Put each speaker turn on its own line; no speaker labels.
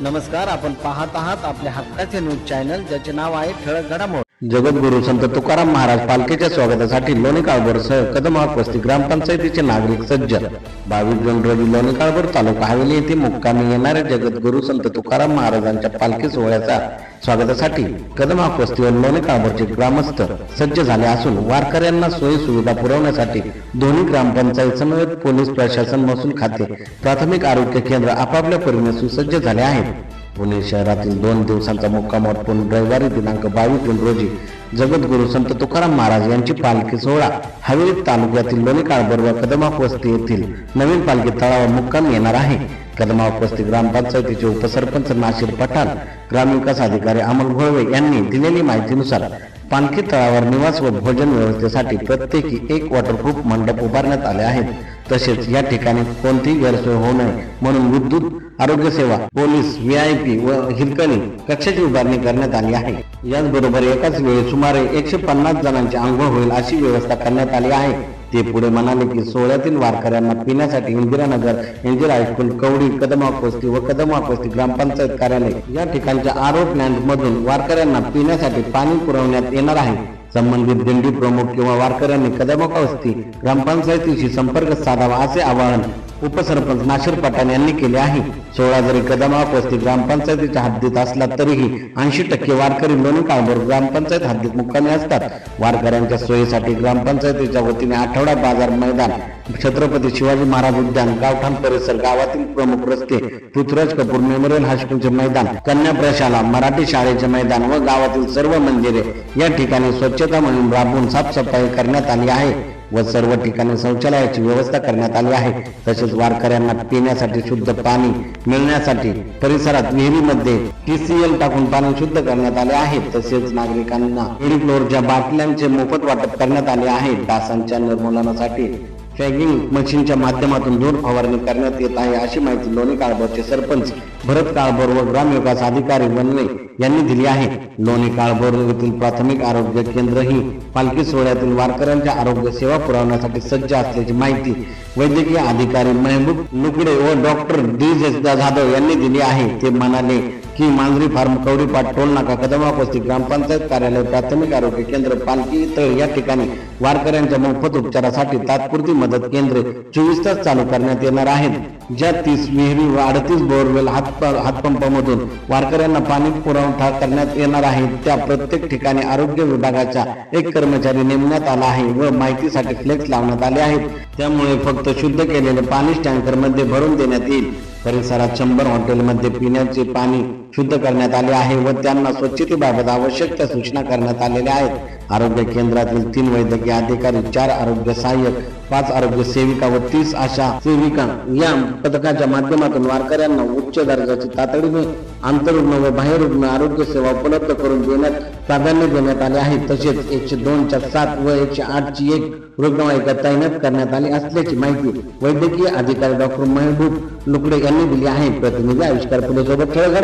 नमस्कार आपण पाहत आहात आपल्या हक्काचे न्यूज चॅनल ज्याचे नाव आहे ठळक घडामोड.
जगद्गुरु संत तुकाराम महाराज पालखीच्या स्वागतासाठी लोणी काळभोरसह कदमाळ वस्ती ग्रामपंचायतीचे नागरिक सज्ज बावीस जून रोजी लोणी काळभोर तालुका हवेली येथे मुक्कामी येणाऱ्या जगद्गुरु संत तुकाराम महाराजांच्या पालखी सोहळ्याचा स्वागतासाठी कदमाळ वस्ती व लोणी काळभोरचे ग्रामस्थ सज्ज झाले असून वारकऱ्यांना सोयी सुविधा पुरवण्यासाठी दोन्ही ग्रामपंचायत समवेत पोलीस प्रशासन महसूल खाते प्राथमिक आरोग्य केंद्र आपापल्या परीने सुसज्ज झाले आहेत. पुणे शहरातील दोन दिवसांचा मुक्काम आटपून रविवारी दिनांक बावीस जून रोजी जगद्गुरु संत तुकाराम महाराज यांची पालखी सोहळा हवेली तालुक्यातील लोणी काळभोर व कदमाप वस्ती येथील नवीन पालखी तळावर मुक्काम येणार आहे. कदमाप वस्ती ग्रामपंचायतीचे उपसरपंच नाशिर पठाण ग्रामविकास अधिकारी अमोल घोळवे यांनी दिलेली माहितीनुसार पानखी तळावर निवास व भोजन व्यवस्थेसाठी प्रत्येकी एक वॉटरप्रूफ मंडप उभारण्यात आले आहेत. तसेच या ठिकाणी कोणतीही गैरसोय होऊ नये म्हणून विद्युत आरोग्य सेवा पोलीस व्हीआयपी व हिरकणी कक्षाची उभारणी करण्यात आली आहे. याचबरोबर एकाच वेळी सुमारे एकशे पन्नास जणांची आंघोळ होईल अशी व्यवस्था करण्यात आली आहे. ते पुढे म्हणाले की सोहळ्यातील वारकऱ्यांना पिण्यासाठी इंदिरानगर इंदिरा हायस्कूल कवडी कदमा वस्ती व कदमा वस्ती ग्रामपंचायत कार्यालय या ठिकाणच्या आरो प्लॅन्ट मधून वारकऱ्यांना पिण्यासाठी पाणी पुरवण्यात येणार आहे. संबंधित दिंडी प्रमुख किंवा वारकऱ्यांनी कदमका वस्ती ग्रामपंचायतीशी संपर्क साधावा असे आवाहन उपसरपंच नाशिर पठाण यांनी केले आहे. सोळा जरी कदमा वस्ती ग्रामपंचायतीच्या हद्दीत असला तरीही ऐंशी टक्के वारकरी लोणी काळभोर ग्रामपंचायत हद्दीत मुक्कामी असतात. वारकऱ्यांच्या सोयीसाठी ग्रामपंचायतीच्या वतीने आठवडा बाजार मैदान छत्रपती शिवाजी महाराज उद्यान गावठाण परिसर गावातील प्रमुख रस्ते पृथ्वीराज कपूर मेमोरियल हायस्कूलचे मैदान कन्या प्रशाला मराठी शाळेचे मैदान व गावातील सर्व मंदिरे या ठिकाणी स्वच्छ स्वच्छता मोहीम राबवून साफसफाई करण्यात आली आहे व सर्व ठिकाणी शौचालयाची व्यवस्था करण्यात आली आहे. तसेच वारकऱ्यांना पिण्यासाठी शुद्ध पाणी मिळण्यासाठी परिसरात विहिरीमध्ये टीसीएल टाकून पाणी शुद्ध करण्यात आले आहे. तसेच नागरिकांना एडी बाटल्यांचे मोफत वाटप करण्यात आले आहे. डासांच्या निर्मूलनासाठी फॅगिंग मशीनच्या माध्यमातून धूर फवारणी करण्यात येत आहे अशी माहिती लोणी काळभोरचे सरपंच भरत काळभोर व ग्रामविकास अधिकारी वनवे यांनी दिली आहे. लोणी काळभोर येथील प्राथमिक आरोग्य केंद्र ही पालखी सोहळ्यातील वारकऱ्यांच्या आरोग्य सेवा पुरवण्यासाठी सज्ज असल्याची माहिती वैद्यकीय अधिकारी महबूब लुकडे व डॉक्टर डी जाधव यांनी दिली आहे. ते म्हणाले की मांजरी फार्म कवडीपाट टोल नाका कदमापस्ती ग्रामपंचायत कार्यालय प्राथमिक आरोग्य केंद्र पालखी तळ या ठिकाणी वारकऱ्यांच्या मोफत उपचारासाठी तात्पुरती मदत केंद्र चोवीस तास चालू करण्यात येणार आहेत. ज्या तीस विहिरी व अडतीस बोरवेल हात हातपंपामधून वारकऱ्यांना पाणी पुरवठा करण्यात येणार आहे. त्या प्रत्येक ठिकाणी आरोग्य विभागाचा एक कर्मचारी नेमण्यात आला आहे व माहितीसाठी फ्लेक्स लावण्यात आले आहेत. त्यामुळे फक्त शुद्ध केलेले पाणी टँकरमध्ये भरून देण्यात येईल. परिसरात शंभर हॉटेलमध्ये पिण्याचे पाणी शुद्ध करण्यात आले आहे व त्यांना स्वच्छतेबाबत आवश्यक त्या सूचना करण्यात आलेल्या आहेत. आरोग्य केंद्रातील तीन वैद्यकीय अधिकारी चार आरोग्य सहाय्यक पाच आरोग्य सेविका व तीस आशा सेविका या पथकाच्या माध्यमातून वारकऱ्यांना उच्च दर्जाची तातडीने आंतररुग्ण व बाह्यरुग्ण आरोग्य सेवा उपलब्ध करून देण्यात प्राधान्य देण्यात आले आहे. तसेच एकशे दोनच्या सात व एकशे आठची एक रुग्णवाहिका तैनात करण्यात आली असल्याची माहिती वैद्यकीय अधिकारी डॉक्टर महेबूब लुकडे यांनी दिली आहे प्रतिनिधी आविष्कार पुढे सोबत ठळक